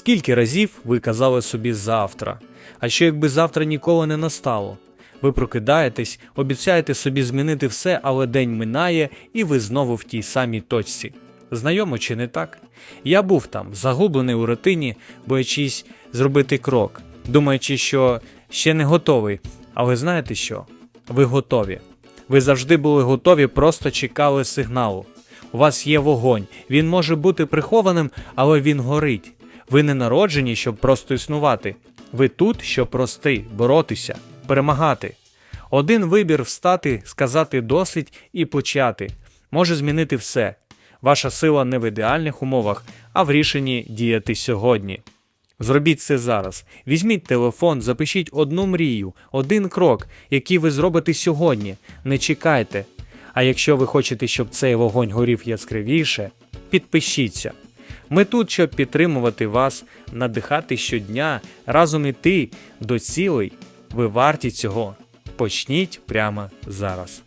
Скільки разів ви казали собі завтра? А що якби завтра ніколи не настало? Ви прокидаєтесь, обіцяєте собі змінити все, але день минає, і ви знову в тій самій точці. Знайомо чи не так? Я був там, загублений у рутині, боячись зробити крок, думаючи, що ще не готовий. Але знаєте що? Ви готові. Ви завжди були готові, просто чекали сигналу. У вас є вогонь, він може бути прихованим, але він горить. Ви не народжені, щоб просто існувати. Ви тут, щоб рости, боротися, перемагати. Один вибір встати, сказати досить і почати може змінити все. Ваша сила не в ідеальних умовах, а в рішенні діяти сьогодні. Зробіть це зараз. Візьміть телефон, запишіть одну мрію, один крок, який ви зробите сьогодні. Не чекайте. А якщо ви хочете, щоб цей вогонь горів яскравіше, підпишіться. Ми тут, щоб підтримувати вас, надихати щодня, разом іти до цілей. Ви варті цього. Почніть прямо зараз.